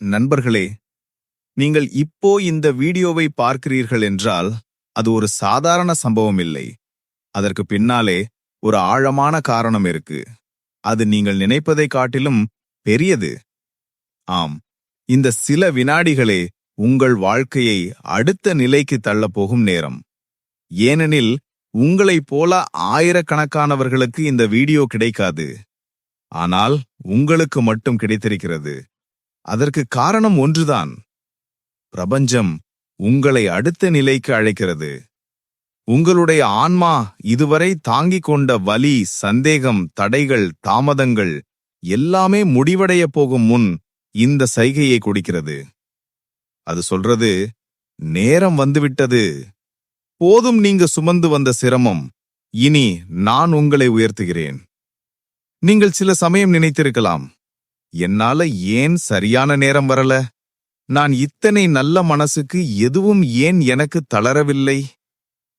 நண்பர்களே நீங்கள் இப்போ இந்த வீடியோவை பார்க்கிறீர்கள் என்றால் அது ஒரு சாதாரண சம்பவம் இல்லை. அதற்கு பின்னாலே ஒரு ஆழமான காரணம் இருக்கு. அது நீங்கள் நினைப்பதை காட்டிலும் பெரியது. ஆம் இந்த சில வினாடிகளே உங்கள் வாழ்க்கையை அடுத்த நிலைக்கு தள்ளப் போகும் நேரம். ஏனெனில் உங்களைப் போல ஆயிரக்கணக்கானவர்களுக்கு இந்த வீடியோ கிடைக்காது. ஆனால் உங்களுக்கு மட்டும் கிடைத்திருக்கிறது. அதற்கு காரணம் ஒன்றுதான். பிரபஞ்சம் உங்களை அடுத்த நிலைக்கு அழைக்கிறது. உங்களுடைய ஆன்மா இதுவரை தாங்கிக் கொண்ட வலி சந்தேகம் தடைகள் தாமதங்கள் எல்லாமே முடிவடைய போகும் முன் இந்த சைகையை கொடுக்கிறது. அது சொல்றது நேரம் வந்துவிட்டது. போதும் நீங்க சுமந்து வந்த சிரமம். இனி நான் உங்களை உயர்த்துகிறேன். நீங்கள் சில சமயம் நினைத்திருக்கலாம். என்னால ஏன் சரியான நேரம் வரல? நான் இத்தனை நல்ல மனசுக்கு எதுவும் ஏன் எனக்கு தளரவில்லை?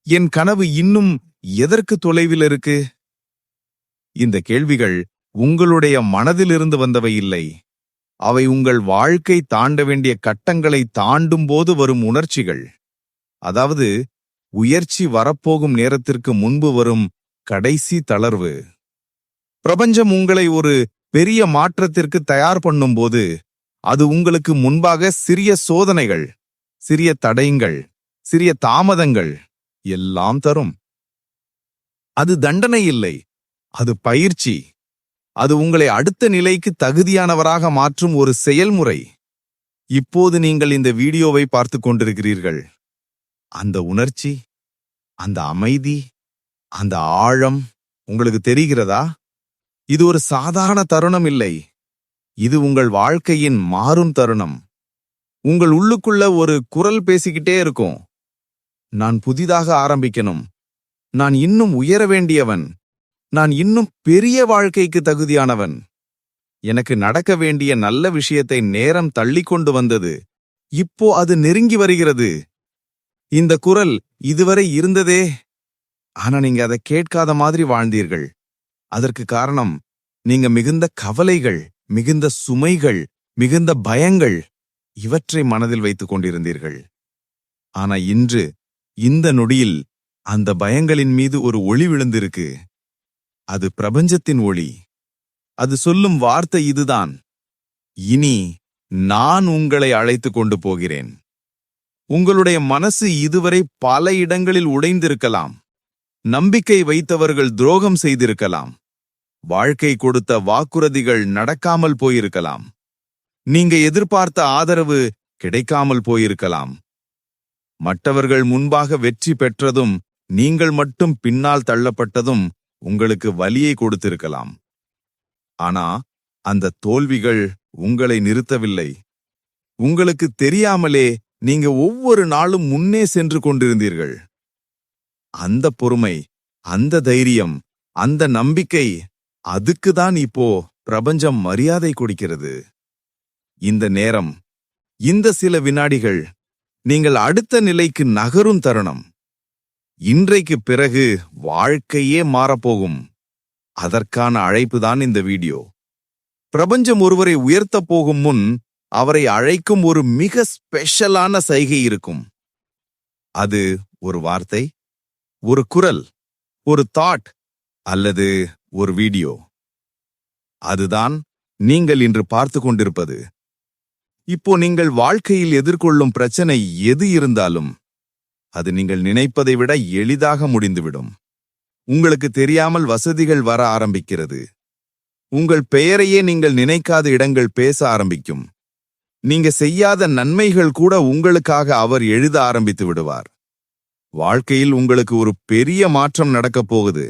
என் கனவு இன்னும் எதற்கு தொலைவில் இருக்கு? இந்த கேள்விகள் உங்களுடைய மனதிலிருந்து வந்தவை இல்லை. அவை உங்கள் வாழ்க்கை தாண்ட வேண்டிய கட்டங்களை தாண்டும் போது வரும் உணர்ச்சிகள். அதாவது உயர்ச்சி வரப்போகும் நேரத்திற்கு முன்பு வரும் கடைசி தளர்வு. பிரபஞ்சம் உங்களை ஒரு பெரிய மாற்றத்திற்கு தயார் பண்ணும்போது அது உங்களுக்கு முன்பாக சிறிய சோதனைகள் சிறிய தடயங்கள் சிறிய தாமதங்கள் எல்லாம் தரும். அது தண்டனை இல்லை. அது பயிற்சி. அது உங்களை அடுத்த நிலைக்கு தகுதியானவராக மாற்றும் ஒரு செயல்முறை. இப்போது நீங்கள் இந்த வீடியோவை பார்த்துக் கொண்டிருக்கிறீர்கள். அந்த உணர்ச்சி அந்த அமைதி அந்த ஆழம் உங்களுக்கு தெரிகிறதா? இது ஒரு சாதாரண தருணம் இல்லை. இது உங்கள் வாழ்க்கையின் மாறும் தருணம். உங்கள் உள்ளுக்குள்ள ஒரு குரல் பேசிக்கிட்டே இருக்கும். நான் புதிதாக ஆரம்பிக்கணும். நான் இன்னும் உயர வேண்டியவன். நான் இன்னும் பெரிய வாழ்க்கைக்கு தகுதியானவன். எனக்கு நடக்க வேண்டிய நல்ல விஷயத்தை நேரம் தள்ளிக் கொண்டு வந்தது. இப்போ அது நெருங்கி வருகிறது. இந்த குரல் இதுவரை இருந்ததே. ஆனா நீங்க அதை கேட்காத மாதிரி வாழ்ந்தீர்கள். அதற்கு காரணம் நீங்க மிகுந்த கவலைகள் மிகுந்த சுமைகள் மிகுந்த பயங்கள் இவற்றை மனதில் வைத்துக் கொண்டிருந்தீர்கள். ஆனா இன்று இந்த நொடியில் அந்த பயங்களின் மீது ஒரு ஒளி விழுந்திருக்கு. அது பிரபஞ்சத்தின் ஒளி. அது சொல்லும் வார்த்தை இதுதான். இனி நான் உங்களை அழைத்துக் கொண்டு போகிறேன். உங்களுடைய மனசு இதுவரை பல இடங்களில் உடைந்திருக்கலாம். நம்பிக்கை வைத்தவர்கள் துரோகம் செய்திருக்கலாம். வாழ்க்கை கொடுத்த வாக்குறுதிகள் நடக்காமல் போயிருக்கலாம். நீங்க எதிர்பார்த்த ஆதரவு கிடைக்காமல் போயிருக்கலாம். மற்றவர்கள் முன்பாக வெற்றி பெற்றதும் நீங்கள் மட்டும் பின்னால் தள்ளப்பட்டதும் உங்களுக்கு வலியை கொடுத்திருக்கலாம். ஆனா அந்த தோல்விகள் உங்களை நிறுத்தவில்லை. உங்களுக்கு தெரியாமலே நீங்க ஒவ்வொரு நாளும் முன்னே சென்று கொண்டிருந்தீர்கள். அந்த பொறுமை அந்த தைரியம் அந்த நம்பிக்கை அதுக்குதான் இப்போ பிரபஞ்சம் மரியாதை கொடுக்கிறது. இந்த நேரம் இந்த சில வினாடிகள் நீங்கள் அடுத்த நிலைக்கு நகரும் தருணம். இன்றைக்கு பிறகு வாழ்க்கையே மாறப்போகும். அதற்கான அழைப்புதான் இந்த வீடியோ. பிரபஞ்சம் ஒருவரை உயர்த்தப் போகும் முன் அவரை அழைக்கும் ஒரு மிக ஸ்பெஷலான சைகை இருக்கும். அது ஒரு வார்த்தை ஒரு குரல் ஒரு தாட் அல்லது ஒரு வீடியோ. அதுதான் நீங்கள் இன்று பார்த்து கொண்டிருப்பது. இப்போ நீங்கள் வாழ்க்கையில் எதிர்கொள்ளும் பிரச்சனை எது இருந்தாலும் அது நீங்கள் நினைப்பதை விட எளிதாக முடிந்துவிடும். உங்களுக்கு தெரியாமல் வசதிகள் வர ஆரம்பிக்கிறது. உங்கள் பெயரையே நீங்கள் நினைக்காத இடங்கள் பேச ஆரம்பிக்கும். நீங்க செய்யாத நன்மைகள் கூட உங்களுக்காக அவர் எழுத ஆரம்பித்து விடுவார். வாழ்க்கையில் உங்களுக்கு ஒரு பெரிய மாற்றம் நடக்கப் போகுது.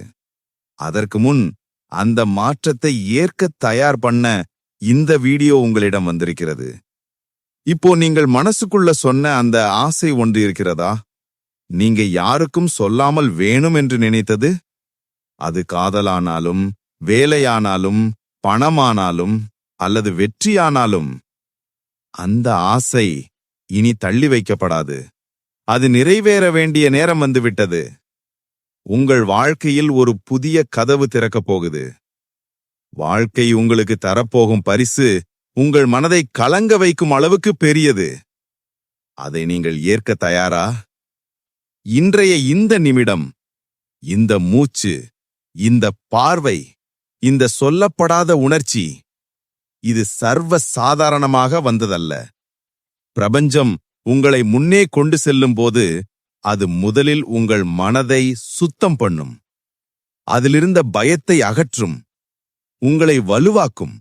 அதற்கு முன் அந்த மாற்றத்தை ஏற்க தயார் பண்ண இந்த வீடியோ உங்களிடம் வந்திருக்கிறது. இப்போ நீங்கள் மனசுக்குள்ள சொன்ன அந்த ஆசை ஒன்று இருக்கிறதா? நீங்க யாருக்கும் சொல்லாமல் வேணும் என்று நினைத்தது? அது காதலானாலும் வேலையானாலும் பணமானாலும் அல்லது வெற்றியானாலும்? அந்த ஆசை இனி தள்ளி வைக்கப்படாது. அது நிறைவேற வேண்டிய நேரம் வந்துவிட்டது. உங்கள் வாழ்க்கையில் ஒரு புதிய கதவு திறக்கப் போகுது. வாழ்க்கை உங்களுக்கு தரப்போகும் பரிசு உங்கள் மனதை கலங்க வைக்கும் அளவுக்கு பெரியது. அதை நீங்கள் ஏற்க தயாரா? இன்றைய இந்த நிமிடம் இந்த மூச்சு இந்த பார்வை இந்த சொல்லப்படாத உணர்ச்சி இது சர்வ சாதாரணமாக வந்ததல்ல. பிரபஞ்சம் உங்களை முன்னே கொண்டு செல்லும் போது அது முதலில் உங்கள் மனதை சுத்தம் பண்ணும். அதிலிருந்த பயத்தை அகற்றும். உங்களை வலுவாக்கும்.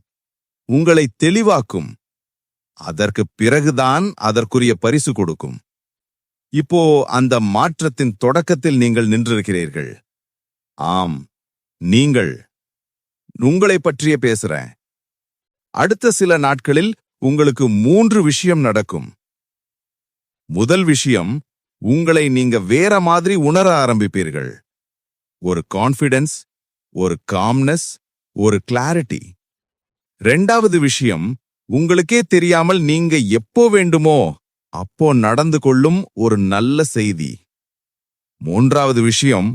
உங்களை தெளிவாக்கும். அதற்கு பிறகுதான் அதற்குரிய பரிசு கொடுக்கும். இப்போ அந்த மாற்றத்தின் தொடக்கத்தில் நீங்கள் நின்றிருக்கிறீர்கள். ஆம் நீங்கள். உங்களை பற்றிய பேசுறேன். அடுத்த சில நாட்களில் உங்களுக்கு மூன்று விஷயம் நடக்கும். முதல் விஷயம் உங்களை நீங்க வேற மாதிரி உணர ஆரம்பிப்பீர்கள். ஒரு கான்ஃபிடன்ஸ் ஒரு காம்னஸ் ஒரு கிளாரிட்டி ரெண்டாவது விஷயம் உங்களுக்கே தெரியாமல் நீங்க எப்போ வேண்டுமோ அப்போ நடந்து கொள்ளும் ஒரு நல்ல செய்தி. மூன்றாவது விஷயம்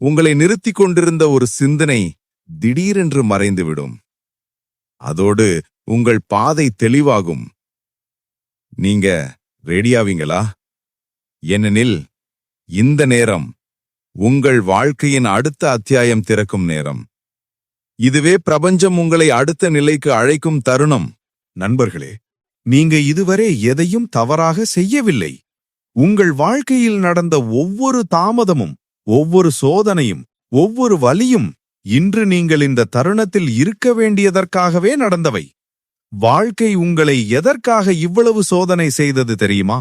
உங்களை நிறுத்திக் கொண்டிருந்த ஒரு சிந்தனை திடீரென்று மறைந்துவிடும். அதோடு உங்கள் பாதை தெளிவாகும். நீங்க ரெடியாவீங்களா ஏனெனில் இந்த நேரம் உங்கள் வாழ்க்கையின் அடுத்த அத்தியாயம் திறக்கும் நேரம். இதுவே பிரபஞ்சம் உங்களை அடுத்த நிலைக்கு அழைக்கும் தருணம். நண்பர்களே நீங்க இதுவரை எதையும் தவறாக செய்யவில்லை. உங்கள் வாழ்க்கையில் நடந்த ஒவ்வொரு தாமதமும் ஒவ்வொரு சோதனையும் ஒவ்வொரு வலியும் இன்று நீங்கள் இந்த தருணத்தில் இருக்க வேண்டியதற்காகவே நடந்தவை. வாழ்க்கை உங்களை எதற்காக இவ்வளவு சோதனை செய்தது தெரியுமா?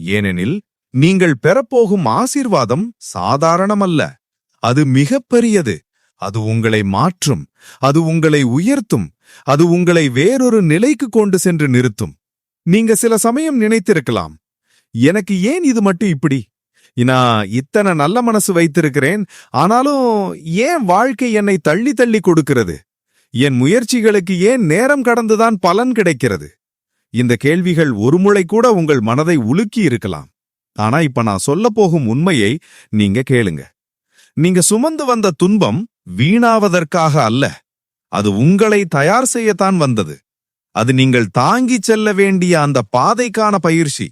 ஏனெனில் நீங்கள் பெறப்போகும் ஆசீர்வாதம் சாதாரணமல்ல. அது மிகப்பெரியது. அது உங்களை மாற்றும். அது உங்களை உயர்த்தும். அது உங்களை வேறொரு நிலைக்கு கொண்டு சென்று நிறுத்தும். நீங்க சில சமயம் நினைத்திருக்கலாம். எனக்கு ஏன் இது மட்டும் இப்படி? நான் இத்தனை நல்ல மனசு வைத்திருக்கிறேன். ஆனாலும் ஏன் வாழ்க்கை என்னை தள்ளி தள்ளி கொடுக்கிறது? என் முயற்சிகளுக்கு ஏன் நேரம் கடந்துதான் பலன் கிடைக்கிறது? இந்த கேள்விகள் ஒருமுறை கூட உங்கள் மனதை உலுக்கி இருக்கலாம். ஆனா இப்ப நான் சொல்லப் போகும் உண்மையை நீங்க கேளுங்க. நீங்க சுமந்து வந்த துன்பம் வீணாவதற்காக அல்ல. அது உங்களை தயார் செய்யத்தான் வந்தது. அது நீங்கள் தாங்கிச் செல்ல வேண்டிய அந்த பாதைக்கான பயிற்சி.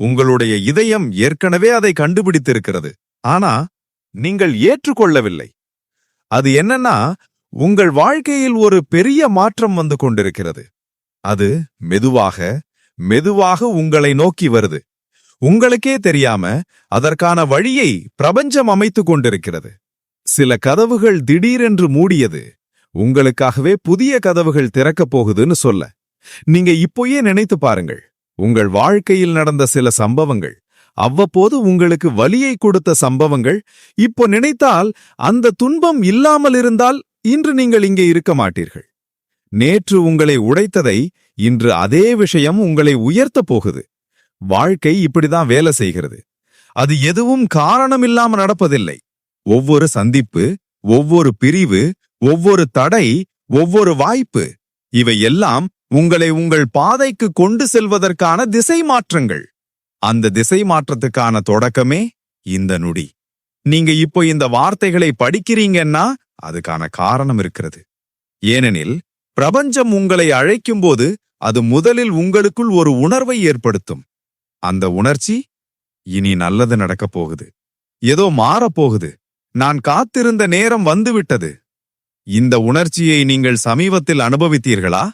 உங்களுடைய இதயம் ஏற்கனவே அதை கண்டுபிடித்திருக்கிறது. ஆனா நீங்கள் ஏற்றுக்கொள்ளவில்லை. அது என்னன்னா உங்கள் வாழ்க்கையில் ஒரு பெரிய மாற்றம் வந்து கொண்டிருக்கிறது. அது மெதுவாக மெதுவாக உங்களை நோக்கி வருது. உங்களுக்கே தெரியாம அதற்கான வழியை பிரபஞ்சம் அமைத்துக் கொண்டிருக்கிறது. சில கதவுகள் திடீரென்று மூடியது உங்களுக்காகவே புதிய கதவுகள் திறக்கப் போகுதுன்னு சொல்ல. நீங்க இப்போயே நினைத்து பாருங்கள். உங்கள் வாழ்க்கையில் நடந்த சில சம்பவங்கள் அவ்வப்போது உங்களுக்கு வலியை கொடுத்த சம்பவங்கள் இப்போ நினைத்தால் அந்த துன்பம் இல்லாமல் இருந்தால் இன்று நீங்கள் இங்கே இருக்க மாட்டீர்கள். நேற்று உங்களை உடைத்ததை இன்று அதே விஷயம் உங்களை உயர்த்தப் போகுது. வாழ்க்கை இப்படிதான் வேலை செய்கிறது. அது எதுவும் காரணமில்லாம நடப்பதில்லை. ஒவ்வொரு சந்திப்பு ஒவ்வொரு பிரிவு ஒவ்வொரு தடை ஒவ்வொரு வாய்ப்பு இவை எல்லாம் உங்களை உங்கள் பாதைக்கு கொண்டு செல்வதற்கான திசை மாற்றங்கள். அந்த திசை மாற்றத்துக்கான தொடக்கமே இந்த நொடி. நீங்க இப்போ இந்த வார்த்தைகளை படிக்கிறீங்கன்னா அதுக்கான காரணம் இருக்கிறது. ஏனெனில் பிரபஞ்சம் உங்களை அழைக்கும்போது அது முதலில் உங்களுக்குள் ஒரு உணர்வை ஏற்படுத்தும். அந்த உணர்ச்சி இனி நல்லது நடக்கப் போகுது. ஏதோ மாறப்போகுது நான் காத்திருந்த நேரம் வந்துவிட்டது. இந்த உணர்ச்சியை நீங்கள் சமீபத்தில் அனுபவித்தீர்களா?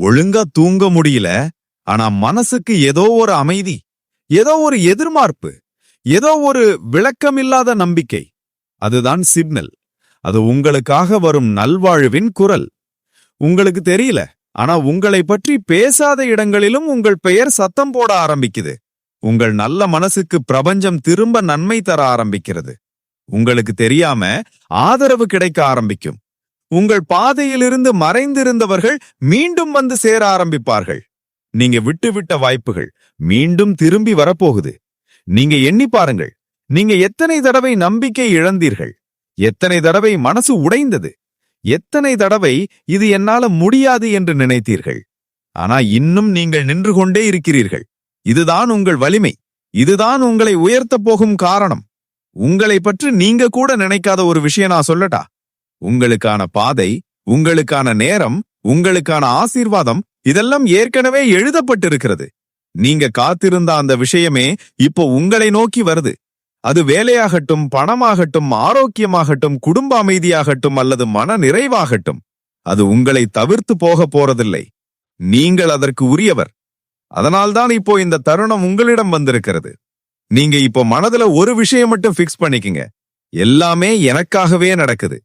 ஒழுங்கா தூங்க முடியல. ஆனா மனசுக்கு ஏதோ ஒரு அமைதி ஏதோ ஒரு எதிர்பார்ப்பு ஏதோ ஒரு விளக்கமில்லாத நம்பிக்கை. அதுதான் சிக்னல். அது உங்களுக்காக வரும் நல்வாழ்வின் குரல். உங்களுக்கு தெரியல. ஆனா உங்களை பற்றி பேசாத இடங்களிலும் உங்கள் பெயர் சத்தம் போட ஆரம்பிக்குது. உங்கள் நல்ல மனசுக்கு பிரபஞ்சம் திரும்ப நன்மை தர ஆரம்பிக்கிறது. உங்களுக்கு தெரியாம ஆதரவு கிடைக்க ஆரம்பிக்கும். உங்கள் பாதையிலிருந்து மறைந்திருந்தவர்கள் மீண்டும் வந்து சேர ஆரம்பிப்பார்கள். நீங்க விட்டுவிட்ட வாய்ப்புகள் மீண்டும் திரும்பி வரப்போகுது. நீங்க எண்ணி பாருங்கள். நீங்க எத்தனை தடவை நம்பிக்கை இழந்தீர்கள். எத்தனை தடவை மனசு உடைந்தது. எத்தனை தடவை இது என்னால முடியாது என்று நினைத்தீர்கள்? ஆனா இன்னும் நீங்கள் நின்று கொண்டே இருக்கிறீர்கள். இதுதான் உங்கள் வலிமை. இதுதான் உங்களை உயர்த்தப் போகும் காரணம். உங்களை பற்றி நீங்க கூட நினைக்காத ஒரு விஷயம் நான் சொல்லட்டா? உங்களுக்கான பாதை உங்களுக்கான நேரம் உங்களுக்கான ஆசீர்வாதம் இதெல்லாம் ஏற்கனவே எழுதப்பட்டிருக்கிறது. நீங்க காத்திருந்த அந்த விஷயமே இப்போ உங்களை நோக்கி வருது. அது வேலையாகட்டும் பணமாகட்டும் ஆரோக்கியமாகட்டும் குடும்ப அமைதியாகட்டும் அல்லது மன நிறைவாகட்டும். அது உங்களை தவிர்த்து போக போறதில்லை. நீங்கள் அதற்கு உரியவர். அதனால்தான் இப்போ இந்த தருணம் உங்களிடம் வந்திருக்கிறது. நீங்க இப்போ மனதுல ஒரு விஷயம் மட்டும் ஃபிக்ஸ் பண்ணிக்கங்க. எல்லாமே எனக்காகவே நடக்குது.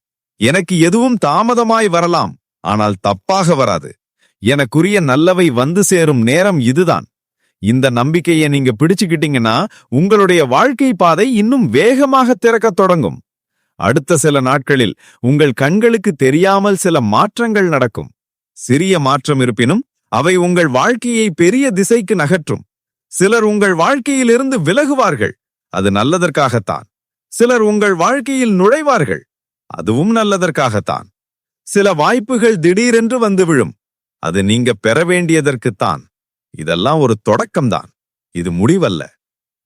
எனக்கு எதுவும் தாமதமாய் வரலாம். ஆனால் தப்பாக வராது. எனக்குரிய நல்லவை வந்து சேரும் நேரம் இதுதான். இந்த நம்பிக்கையை நீங்க பிடிச்சுக்கிட்டீங்கன்னா உங்களுடைய வாழ்க்கை பாதை இன்னும் வேகமாக திறக்கத் தொடங்கும். அடுத்த சில நாட்களில் உங்கள் கண்களுக்கு தெரியாமல் சில மாற்றங்கள் நடக்கும். சிறிய மாற்றம் இருப்பினும் அவை உங்கள் வாழ்க்கையை பெரிய திசைக்கு நகற்றும். சிலர் உங்கள் வாழ்க்கையிலிருந்து விலகுவார்கள் அது நல்லதற்காகத்தான். சிலர் உங்கள் வாழ்க்கையில் நுழைவார்கள் அதுவும் நல்லதற்காகத்தான். சில வாய்ப்புகள் திடீரென்று வந்து விழும் அது நீங்க பெற வேண்டியதற்குத்தான். இதெல்லாம் ஒரு தொடக்கம்தான். இது முடிவல்ல.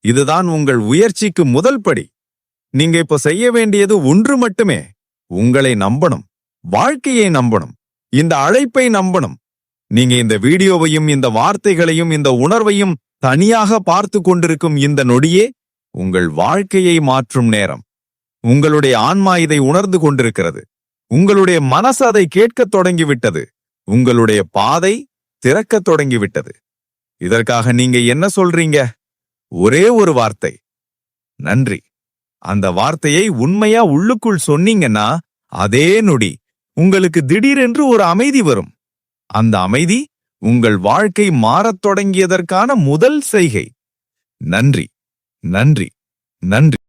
இதுதான் உங்கள் உயர்ச்சிக்கு முதல் படி. நீங்க இப்போ செய்ய வேண்டியது ஒன்று மட்டுமே. உங்களை நம்பணும். வாழ்க்கையை நம்பணும். இந்த அழைப்பை நம்பணும். நீங்க இந்த வீடியோவையும் இந்த வார்த்தைகளையும் இந்த உணர்வையும் தனியாக பார்த்து கொண்டிருக்கும் இந்த நொடியே உங்கள் வாழ்க்கையை மாற்றும் நேரம். உங்களுடைய ஆன்மா இதை உணர்ந்து கொண்டிருக்கிறது. உங்களுடைய மனசு அதை கேட்கத் தொடங்கிவிட்டது. உங்களுடைய பாதை திறக்கத் தொடங்கிவிட்டது. இதற்காக நீங்க என்ன சொல்றீங்க? ஒரே ஒரு வார்த்தை. நன்றி. அந்த வார்த்தையை உண்மையா உள்ளுக்குள் சொன்னீங்கன்னா அதே நொடி உங்களுக்கு திடீரென்று ஒரு அமைதி வரும். அந்த அமைதி உங்கள் வாழ்க்கை மாறத் தொடங்கியதற்கான முதல் செய்கை. நன்றி. நன்றி. நன்றி.